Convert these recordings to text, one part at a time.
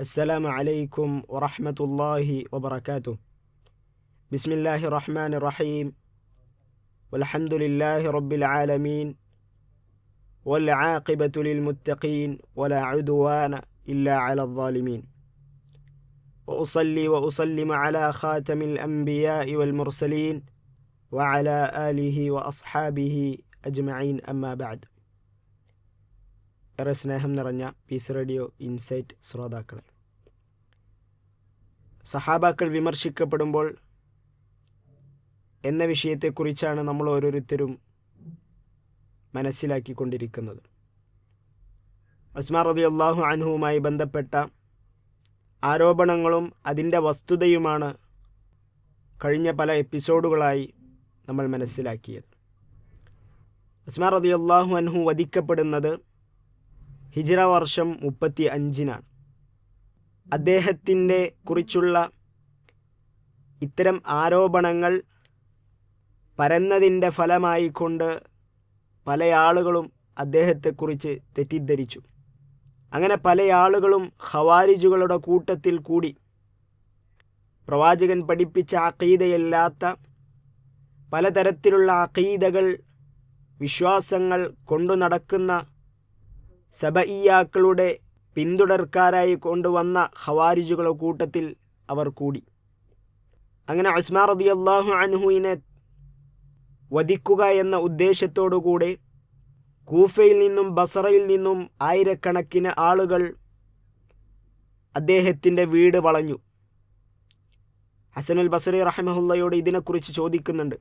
السلام عليكم ورحمة الله وبركاته. بسم الله الرحمن الرحيم. والحمد لله رب العالمين. والعاقبة للمتقين ولا عدوان إلا على الظالمين. وأصلي وأسلم على خاتم الأنبياء والمرسلين وعلى آله وأصحابه أجمعين. أما بعد. ഏറെ സ്നേഹം നിറഞ്ഞ പീസ് റേഡിയോ ഇൻസൈറ്റ് ശ്രോതാക്കളെ. സഹാബാക്കൾ വിമർശിക്കപ്പെടുമ്പോൾ എന്ന വിഷയത്തെക്കുറിച്ചാണ് നമ്മൾ ഓരോരുത്തരും മനസ്സിലാക്കിക്കൊണ്ടിരിക്കുന്നത്. അസ്മാർ റതി അള്ളാഹു അൻഹുവുമായി ബന്ധപ്പെട്ട ആരോപണങ്ങളും അതിന്റെ വസ്തുതയുമാണ് കഴിഞ്ഞ പല എപ്പിസോഡുകളായി നമ്മൾ മനസ്സിലാക്കിയത്. അസ്മാർ റതി അള്ളാഹു അൻഹു വധിക്കപ്പെടുന്നത് ഹിജ്റ വർഷം മുപ്പത്തി അഞ്ചിനാണ് അദ്ദേഹത്തിന്റെ കുറിച്ചുള്ള ഇത്തരം ആരോപണങ്ങൾ പരന്നതിന്റെ ഫലമായിക്കൊണ്ട് പല ആളുകളും അദ്ദേഹത്തെക്കുറിച്ച് തെറ്റിദ്ധരിച്ചു. അങ്ങനെ പല ആളുകളും ഖവാരിജുകളുടെ കൂട്ടത്തിൽ കൂടി പ്രവാചകൻ പഠിപ്പിച്ച അക്കീതയല്ലാത്ത പലതരത്തിലുള്ള അക്കീതകൾ വിശ്വാസങ്ങൾ കൊണ്ടു നടക്കുന്ന സബഇയാക്കളുടെ പിന്തുടർക്കാരായി കൊണ്ടുവന്ന ഖവാരിജുകളുടെ കൂട്ടത്തിൽ അവർ കൂടി. അങ്ങനെ ഉസ്മാൻ റതി അള്ളാഹു അൻഹുവിനെ വധിക്കുക എന്ന ഉദ്ദേശത്തോടുകൂടെ കൂഫയിൽ നിന്നും ബസറയിൽ നിന്നും ആയിരക്കണക്കിന് ആളുകൾ അദ്ദേഹത്തിന്റെ വീട് വളഞ്ഞു. ഹസനുൽ ബസറി റഹമഹുല്ലയോട് ഇതിനെക്കുറിച്ച് ചോദിക്കുന്നുണ്ട്.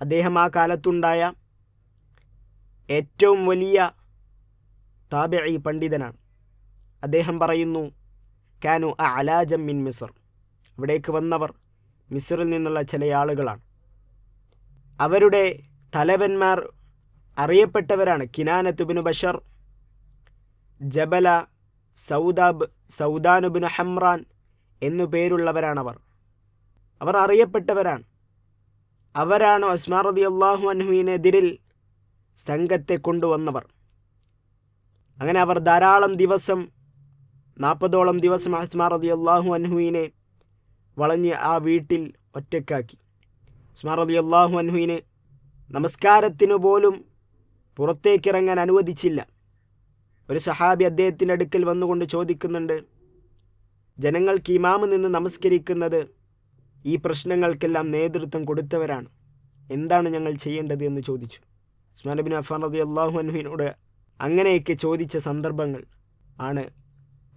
അദ്ദേഹം ആ കാലത്തുണ്ടായ ഏറ്റവും വലിയ താബിഈ പണ്ഡിതനാണ്. അദ്ദേഹം പറയുന്നു കാനു അ അലാജം മിൻ മിസർ. ഇവിടേക്ക് വന്നവർ മിസറിൽ നിന്നുള്ള ചില ആളുകളാണ്. അവരുടെ തലവന്മാർ അറിയപ്പെട്ടവരാണ് കിനാനത്തുബിന് ബഷർ ജബല സൗദാബ് സൗദാനുബിന് ഹംറാൻ എന്നു പേരുള്ളവരാണവർ അവർ. അറിയപ്പെട്ടവരാണ്. അവരാണ് ഒസ്മാർ അള്ളാഹു അൻഹുവിനെതിരിൽ സംഘത്തെ കൊണ്ടുവന്നവർ. അങ്ങനെ അവർ ധാരാളം ദിവസം നാൽപ്പതോളം ദിവസം അസ്മാർ അതി അള്ളാഹു അൻഹുവിനെ വളഞ്ഞ് ആ വീട്ടിൽ ഒറ്റക്കാക്കി ഉസ്മാർ അതി അള്ളാഹു അൻഹുവിന് നമസ്കാരത്തിനു പോലും പുറത്തേക്കിറങ്ങാൻ അനുവദിച്ചില്ല. ഒരു സഹാബി അദ്ദേഹത്തിന്റെ അടുക്കൽ വന്നുകൊണ്ട് ചോദിക്കുന്നുണ്ട് ജനങ്ങൾക്ക് ഇമാമ് നിന്ന് നമസ്കരിക്കുന്നത് ഈ പ്രശ്നങ്ങൾക്കെല്ലാം നേതൃത്വം കൊടുത്തവരാണ്. എന്താണ് ഞങ്ങൾ ചെയ്യേണ്ടത്? എന്ന് ചോദിച്ചു. ഉസ്മാൻ ബിൻ അഫാൻ റതി അള്ളാഹു അൻഹുവിനോട് അങ്ങനെയൊക്കെ ചോദിച്ച സന്ദർഭങ്ങൾ ആണ്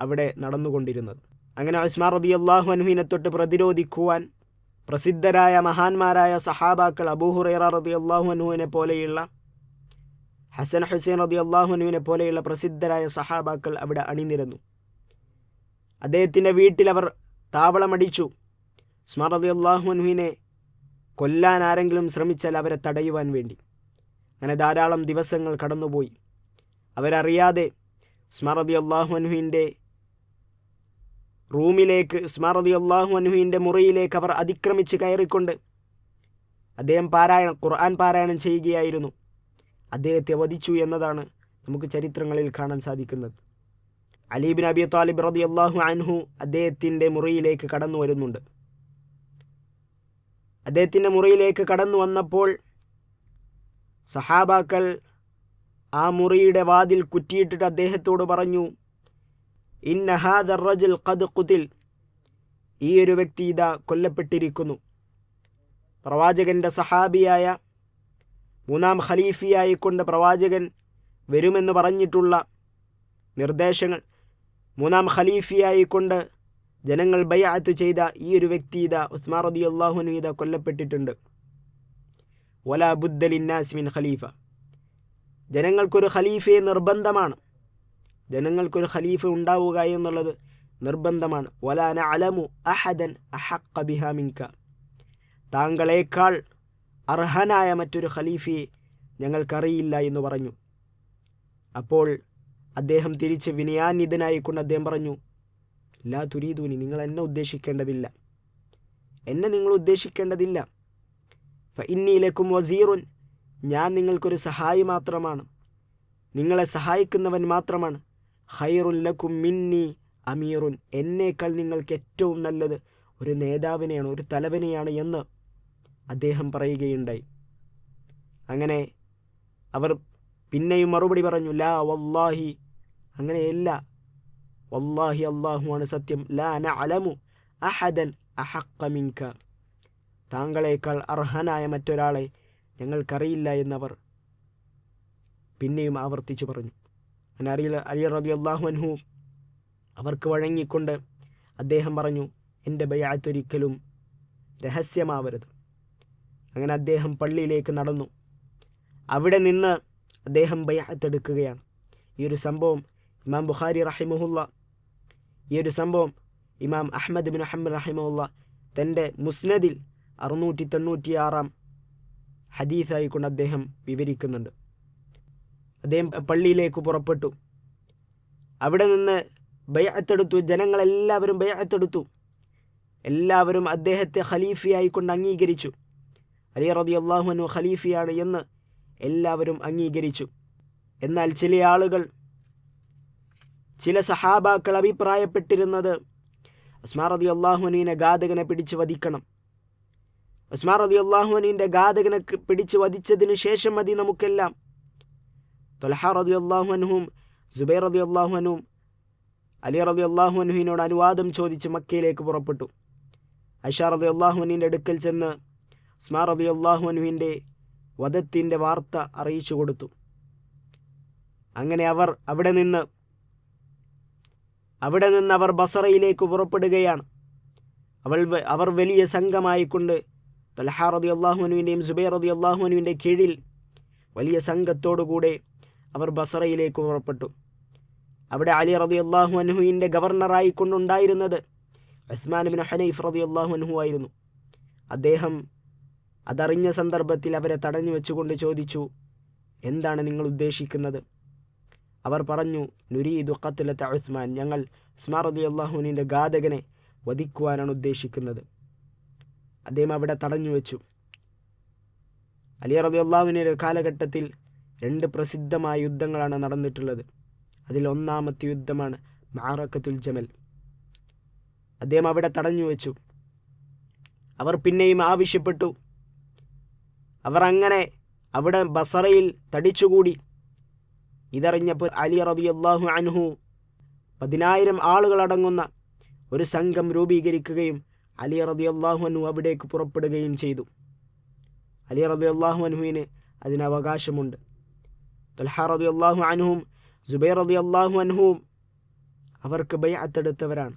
അവിടെ നടന്നുകൊണ്ടിരുന്നത്. അങ്ങനെ ഉസ്മാർ റതി അള്ളാഹു അൻഹുവിനെ തൊട്ട് പ്രതിരോധിക്കുവാൻ പ്രസിദ്ധരായ മഹാന്മാരായ സഹാബാക്കൾ അബൂഹുറൈറ റതി അള്ളാഹു അനുഹുവിനെ പോലെയുള്ള ഹസൻ ഹുസൈൻ റതി അള്ളാഹു അനുവിനെ പോലെയുള്ള പ്രസിദ്ധരായ സഹാബാക്കൾ അവിടെ അണിനിരന്നു. അദ്ദേഹത്തിന്റെ വീട്ടിൽ അവർ താവളമടിച്ചു. ഉസ്മാർ റതി അള്ളാഹു അൻഹുവിനെ കൊല്ലാൻ ആരെങ്കിലും ശ്രമിച്ചാൽ അവരെ തടയുവാൻ വേണ്ടി. അങ്ങനെ ധാരാളം ദിവസങ്ങൾ കടന്നുപോയി. അവരറിയാതെ സ്മറതി അള്ളാഹു അനുഹിന്റെ റൂമിലേക്ക് സ്മറതി അള്ളാഹു അനുഹിന്റെ മുറിയിലേക്ക് അവർ അതിക്രമിച്ച് കയറിക്കൊണ്ട് അദ്ദേഹം പാരായണം ഖുർആൻ പാരായണം ചെയ്യുകയായിരുന്നു. അദ്ദേഹത്തെ വധിച്ചു എന്നതാണ് നമുക്ക് ചരിത്രങ്ങളിൽ കാണാൻ സാധിക്കുന്നത്. അലീബിൻ അബി താലിബ് റതി അള്ളാഹു അൻഹു അദ്ദേഹത്തിന്റെ മുറിയിലേക്ക് കടന്നു വരുന്നുണ്ട്. അദ്ദേഹത്തിന്റെ മുറിയിലേക്ക് കടന്നു വന്നപ്പോൾ സഹാബാക്കൾ ആ മുറിയുടെ വാതിൽ കുറ്റിയിട്ടിട്ട് അദ്ദേഹത്തോട് പറഞ്ഞു ഇന്ന ഹാദർ റജുൽ ഖദ് ഖുതിൽ. ഈ ഒരു വ്യക്തി ഇതാ കൊല്ലപ്പെട്ടിരിക്കുന്നു. പ്രവാചകന്റെ സഹാബിയായ മൂന്നാം ഖലീഫിയായിക്കൊണ്ട് പ്രവാചകൻ വരുമെന്ന് പറഞ്ഞിട്ടുള്ള നിർദ്ദേശങ്ങൾ മൂന്നാം ഖലീഫിയായിക്കൊണ്ട് ജനങ്ങൾ ബയാത്ത് ചെയ്ത ഈ ഒരു വ്യക്തി ഇതാ ഉസ്മാൻ റതി അള്ളാഹുനു ഇത കൊല്ലപ്പെട്ടിട്ടുണ്ട്. വലാ നാസ്മിൻ മിൻ ഖലീഫ. ജനങ്ങൾക്കൊരു ഖലീഫയെ നിർബന്ധമാണ്. ജനങ്ങൾക്കൊരു ഖലീഫ ഉണ്ടാവുക എന്നുള്ളത് നിർബന്ധമാണ്. വലാന അലമു അഹദൻ ബിഹാമിൻക താങ്കളേക്കാൾ അർഹനായ മറ്റൊരു ഖലീഫയെ ഞങ്ങൾക്കറിയില്ല എന്ന് പറഞ്ഞു. അപ്പോൾ അദ്ദേഹം തിരിച്ച് വിനയാന്യതനായിക്കൊണ്ട് അദ്ദേഹം പറഞ്ഞു ലാ തുരീദൂനി നിങ്ങൾ എന്നെ ഉദ്ദേശിക്കേണ്ടതില്ല. എന്നെ നിങ്ങൾ ഉദ്ദേശിക്കേണ്ടതില്ല. ഫ ഇന്നീലക്കും വസീറുൻ ഞാൻ നിങ്ങൾക്കൊരു സഹായി മാത്രമാണ്. നിങ്ങളെ സഹായിക്കുന്നവൻ മാത്രമാണ്. ഹൈറുല്ലക്കും മിന്നി അമീറുൻ. എന്നേക്കാൾ നിങ്ങൾക്ക് ഏറ്റവും നല്ലത് ഒരു നേതാവിനെയാണ് ഒരു തലവനെയാണ് എന്ന് അദ്ദേഹം പറയുകയുണ്ടായി. അങ്ങനെ അവർ പിന്നെയും മറുപടി പറഞ്ഞു ലാ വല്ലാഹി. അങ്ങനെയല്ല വല്ലാഹി അള്ളാഹുവാണ് സത്യം. ലാ നഅലമു അഹദൻ അഹക്കമിൻക താങ്കളേക്കാൾ അർഹനായ മറ്റൊരാളെ ഞങ്ങൾക്കറിയില്ല എന്നവർ പിന്നെയും ആവർത്തിച്ചു പറഞ്ഞു. അങ്ങനെ അറിയില്ല അലി റബി അള്ളാഹു അൻഹു അവർക്ക് വഴങ്ങിക്കൊണ്ട് അദ്ദേഹം പറഞ്ഞു എന്റെ ബയാത്തൊരിക്കലും രഹസ്യമാവരുത്. അങ്ങനെ അദ്ദേഹം പള്ളിയിലേക്ക് നടന്നു. അവിടെ നിന്ന് അദ്ദേഹം ബയാത്തെടുക്കുകയാണ് ഈ ഒരു സംഭവം ഇമാം ബുഖാരി റഹിമുല്ല ഈ ഒരു സംഭവം ഇമാം അഹമ്മദ് ബിൻ അഹമ്മദ് റഹിമുല്ല തന്റെ മുസ്നദിൽ അറുന്നൂറ്റി തൊണ്ണൂറ്റിയാറാം ഹദീസായിക്കൊണ്ട് അദ്ദേഹം വിവരിക്കുന്നുണ്ട്. അദ്ദേഹം പള്ളിയിലേക്ക് പുറപ്പെട്ടു. അവിടെ നിന്ന് ബയത്തെടുത്തു ജനങ്ങളെല്ലാവരും ബയത്തെടുത്തു എല്ലാവരും അദ്ദേഹത്തെ ഖലീഫയായിക്കൊണ്ട് അംഗീകരിച്ചു. അലി റതി അള്ളാഹുനു ഖലീഫയാണ് എന്ന് എല്ലാവരും അംഗീകരിച്ചു. എന്നാൽ ചില ആളുകൾ ചില സഹാബാക്കൾ അഭിപ്രായപ്പെട്ടിരുന്നത് ഉസ്മാർ റതി അള്ളാഹുനുവിനെ ഘാതകനെ പിടിച്ച് വധിക്കണം. ഉസ്മാർ റതി അള്ളാഹുനുവിന്റെ ഘാതകനെ പിടിച്ച് വധിച്ചതിന് ശേഷം മതി നമുക്കെല്ലാം. തൊലഹ റതി അള്ളാഹുവനുഹും സുബൈർ റതി അള്ളാഹുവനും അലി റതി അള്ളാഹുനുവിനോട് അനുവാദം ചോദിച്ച് മക്കയിലേക്ക് പുറപ്പെട്ടു. ഐഷ റതി അള്ളാഹുവിന്റെ അടുക്കൽ ചെന്ന് ഉസ്മാർ റതി അള്ളാഹുനുവിന്റെ വധത്തിന്റെ വാർത്ത അറിയിച്ചു കൊടുത്തു. അങ്ങനെ അവർ അവിടെ നിന്ന് അവിടെ നിന്ന് അവർ ബസറയിലേക്ക് പുറപ്പെടുകയാണ്. അവൾ അവർ വലിയ സംഘമായിക്കൊണ്ട് തലഹ റതി അള്ളാഹുനുവിന്റെയും സുബൈർ റതി അള്ളാഹുനുവിന്റെ കീഴിൽ വലിയ സംഘത്തോടുകൂടെ അവർ ബസറയിലേക്ക് പുറപ്പെട്ടു. അവിടെ അലി റതി അള്ളാഹു ഗവർണറായി ഗവർണറായിക്കൊണ്ടുണ്ടായിരുന്നത് ഉസ്മാൻ ബിൻ ഹനൈഫ് റതി അള്ളാഹു അൻഹു ആയിരുന്നു. അദ്ദേഹം അതറിഞ്ഞ സന്ദർഭത്തിൽ അവരെ തടഞ്ഞു വെച്ചുകൊണ്ട് ചോദിച്ചു എന്താണ് നിങ്ങൾ ഉദ്ദേശിക്കുന്നത്? അവർ പറഞ്ഞു നുരീദു ദുഃഖത്തിലത്തെ ഉസ്മാൻ. ഞങ്ങൾ ഉസ്മാൻ റതി അള്ളാഹുവിന്റെ ഘാതകനെ വധിക്കുവാനാണ് ഉദ്ദേശിക്കുന്നത്. അദ്ദേഹം അവിടെ തടഞ്ഞു വെച്ചു. അലി റബിയുള്ളാവിന്റെ കാലഘട്ടത്തിൽ രണ്ട് പ്രസിദ്ധമായ യുദ്ധങ്ങളാണ് നടന്നിട്ടുള്ളത്. അതിൽ ഒന്നാമത്തെ യുദ്ധമാണ് മാറക്കത്തുൽ ജമൽ. അദ്ദേഹം അവിടെ തടഞ്ഞു വെച്ചു. അവർ പിന്നെയും ആവശ്യപ്പെട്ടു. അവർ അങ്ങനെ അവിടെ ബസറയിൽ തടിച്ചുകൂടി. ഇതറിഞ്ഞപ്പോൾ അലി റബിയുള്ളാഹു അൻഹു പതിനായിരം ആളുകളടങ്ങുന്ന ഒരു സംഘം രൂപീകരിക്കുകയും അലി റതി അള്ളാഹുഅനു അവിടേക്ക് പുറപ്പെടുകയും ചെയ്തു. അലി റതി അൻഹുവിന് അതിന് അവകാശമുണ്ട്. തൊൽഹ അള്ളാഹു അൻഹും ജുബൈർ അള്ളാഹു അൻഹുവും അവർക്ക് ബയ്യത്തെടുത്തവരാണ്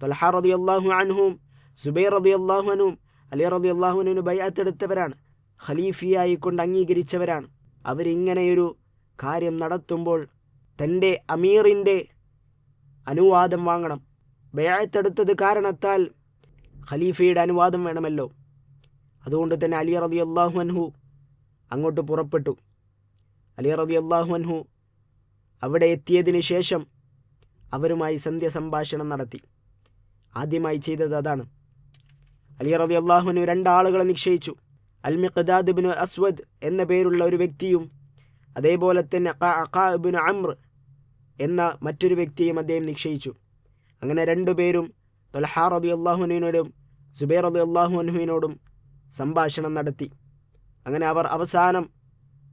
തൊൽഹ അള്ളാഹു അൻഹും സുബൈർ റതി അള്ളാഹു അനുവും അലി റതി അൻഹുവിന് ബയ്യത്തെടുത്തവരാണ് ഖലീഫിയായി കൊണ്ട് അംഗീകരിച്ചവരാണ്. അവരിങ്ങനെയൊരു കാര്യം നടത്തുമ്പോൾ തന്റെ അമീറിന്റെ അനുവാദം വാങ്ങണം. ബയാത്തെടുത്തത് കാരണത്താൽ ഖലീഫയുടെ അനുവാദം വേണമല്ലോ. അതുകൊണ്ട് തന്നെ അലി റതി അള്ളാഹു അൻഹു അങ്ങോട്ട് പുറപ്പെട്ടു. അലി റതി അള്ളാഹു അൻഹു അവിടെ എത്തിയതിന് ശേഷം അവരുമായി സന്ധ്യ സംഭാഷണം നടത്തി. ആദ്യമായി ചെയ്തത് അതാണ്. അലി റതി അള്ളാഹുനു രണ്ടാളുകളെ നിശ്ചയിച്ചു. അൽ മിഖ്ദാദ് ബിൻ അസ്വദ് എന്ന പേരുള്ള ഒരു വ്യക്തിയും അതേപോലെ തന്നെ അഖാ ബിൻ അമ്ര എന്ന മറ്റൊരു വ്യക്തിയും അദ്ദേഹം നിശ്ചയിച്ചു. അങ്ങനെ രണ്ടുപേരും തൊലഹ റതി അള്ളാഹുനുവിനോടും സുബൈർ അബി അള്ളാഹുനുവിനോടും സംഭാഷണം നടത്തി. അങ്ങനെ അവർ അവസാനം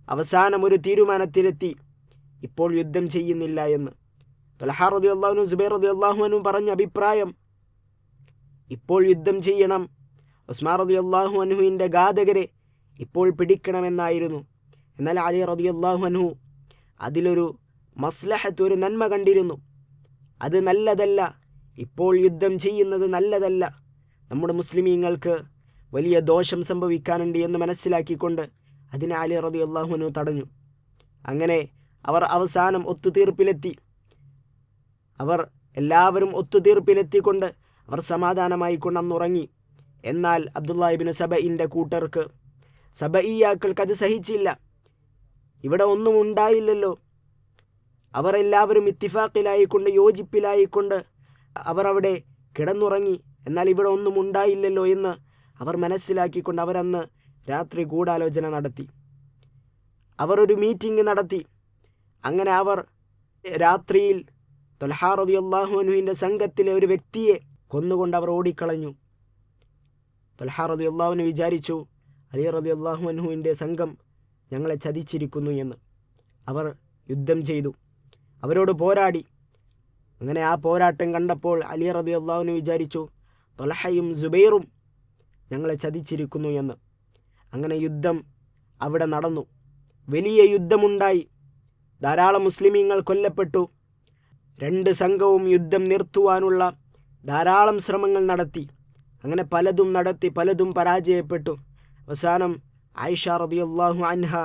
അവസാനം ഒരു തീരുമാനത്തിലെത്തി. ഇപ്പോൾ യുദ്ധം ചെയ്യുന്നില്ല എന്ന്. തൊലഹ റതി അള്ളാഹുനും സുബൈർ അബി അള്ളാഹുനും പറഞ്ഞ അഭിപ്രായം ഇപ്പോൾ യുദ്ധം ചെയ്യണം. ഉസ്മാൻ റബി അള്ളാഹു അനുഹുവിന്റെ ഘാതകരെ ഇപ്പോൾ പിടിക്കണമെന്നായിരുന്നു. എന്നാൽ അലി റബി അള്ളാഹു അനുഹു അതിലൊരു മസ്ലഹത്ത് ഒരു നന്മ കണ്ടിരുന്നു. അത് നല്ലതല്ല. ഇപ്പോൾ യുദ്ധം ചെയ്യുന്നത് നല്ലതല്ല. നമ്മുടെ മുസ്ലിമീങ്ങൾക്ക് വലിയ ദോഷം സംഭവിക്കാനുണ്ട് എന്ന് മനസ്സിലാക്കിക്കൊണ്ട് അതിനെ അലി റതി അള്ളാഹുനു തടഞ്ഞു. അങ്ങനെ അവർ അവസാനം ഒത്തുതീർപ്പിലെത്തി. അവർ എല്ലാവരും ഒത്തുതീർപ്പിലെത്തിക്കൊണ്ട് അവർ സമാധാനമായി കൊണ്ടന്നുറങ്ങി എന്നാൽ അബ്ദുല്ലാഹിബിന് സബയിന്റെ കൂട്ടർക്ക് സബയിയാക്കൾക്ക് അത് സഹിച്ചില്ല. ഇവിടെ ഒന്നും ഉണ്ടായില്ലല്ലോ. അവർ എല്ലാവരും ഇത്തിഫാക്കിലായിക്കൊണ്ട് യോജിപ്പിലായിക്കൊണ്ട് അവർ അവിടെ കിടന്നുറങ്ങി. എന്നാൽ ഇവിടെ ഒന്നും ഉണ്ടായില്ലല്ലോ എന്ന് അവർ മനസ്സിലാക്കിക്കൊണ്ട് അവരന്ന് രാത്രി ഗൂഢാലോചന നടത്തി. അവർ ഒരു മീറ്റിംഗ് നടത്തി. അങ്ങനെ അവർ രാത്രിയിൽ തൊലഹാറതി അള്ളാഹുനുവിന്റെ സംഘത്തിലെ ഒരു വ്യക്തിയെ കൊന്നുകൊണ്ട് അവർ ഓടിക്കളഞ്ഞു. തൊലഹാറതി അള്ളാഹുനു വിചാരിച്ചു അലി റതി അള്ളാഹുനുവിന്റെ സംഘം ഞങ്ങളെ ചതിച്ചിരിക്കുന്നു എന്ന്. അവർ യുദ്ധം ചെയ്തു. അവരോട് പോരാടി. അങ്ങനെ ആ പോരാട്ടം കണ്ടപ്പോൾ അലി റതി അള്ളാഹുവിന് വിചാരിച്ചു തൊലഹയും സുബൈറും ഞങ്ങളെ ചതിച്ചിരിക്കുന്നു എന്ന്. അങ്ങനെ യുദ്ധം അവിടെ നടന്നു. വലിയ യുദ്ധമുണ്ടായി. ധാരാളം മുസ്ലിമീങ്ങൾ കൊല്ലപ്പെട്ടു. രണ്ട് സംഘവും യുദ്ധം നിർത്തുവാനുള്ള ധാരാളം ശ്രമങ്ങൾ നടത്തി. അങ്ങനെ പലതും നടത്തി പലതും പരാജയപ്പെട്ടു. അവസാനം ആയിഷ റതിയല്ലാഹു അൻഹ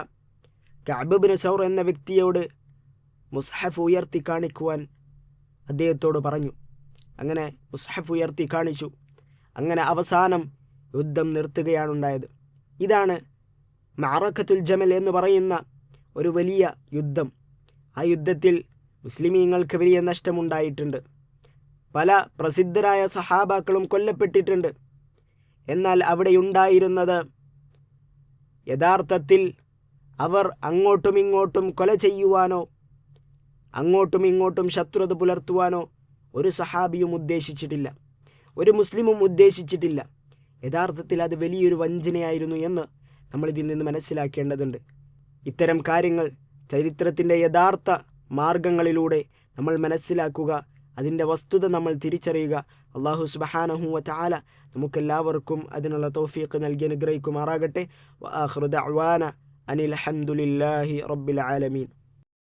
കഅബിന് സൗർ എന്ന വ്യക്തിയോട് മുസ്ഹഫ് ഉയർത്തി കാണിക്കുവാൻ അദ്ദേഹത്തോട് പറഞ്ഞു. അങ്ങനെ മുസ്ഹഫ് ഉയർത്തി കാണിച്ചു. അങ്ങനെ അവസാനം യുദ്ധം നിർത്തുകയാണുണ്ടായത്. ഇതാണ് മാറക്കത്തുൽ ജമൽ എന്ന് പറയുന്ന ഒരു വലിയ യുദ്ധം. ആ യുദ്ധത്തിൽ മുസ്ലിമീങ്ങൾക്ക് വലിയ നഷ്ടമുണ്ടായിട്ടുണ്ട്. പല പ്രസിദ്ധരായ സഹാബാക്കളും കൊല്ലപ്പെട്ടിട്ടുണ്ട്. എന്നാൽ അവിടെയുണ്ടായിരുന്നത് യഥാർത്ഥത്തിൽ അവർ അങ്ങോട്ടും ഇങ്ങോട്ടും കൊല ചെയ്യുവാനോ അങ്ങോട്ടും ഇങ്ങോട്ടും ശത്രുത പുലർത്തുവാനോ ഒരു സഹാബിയും ഉദ്ദേശിച്ചിട്ടില്ല. ഒരു മുസ്ലിമും ഉദ്ദേശിച്ചിട്ടില്ല. യഥാർത്ഥത്തിൽ അത് വലിയൊരു വഞ്ചനയായിരുന്നു എന്ന് നമ്മൾ ഇതിൽ നിന്ന് മനസ്സിലാക്കേണ്ടതുണ്ട്. ഇത്തരം കാര്യങ്ങൾ ചരിത്രത്തിന്റെ യഥാർത്ഥ മാർഗങ്ങളിലൂടെ നമ്മൾ മനസ്സിലാക്കുക അതിന്റെ വസ്തുത നമ്മൾ തിരിച്ചറിയുക അള്ളാഹു സുബഹാനഹുവ വാല നമുക്കെല്ലാവർക്കും അതിനുള്ള തോഫീക്ക് നൽകി അനുഗ്രഹിക്കുമാറാകട്ടെ. അനിൽ അഹമ്മദില്ലാഹി റബ്ബിൽ ആലമീൻ.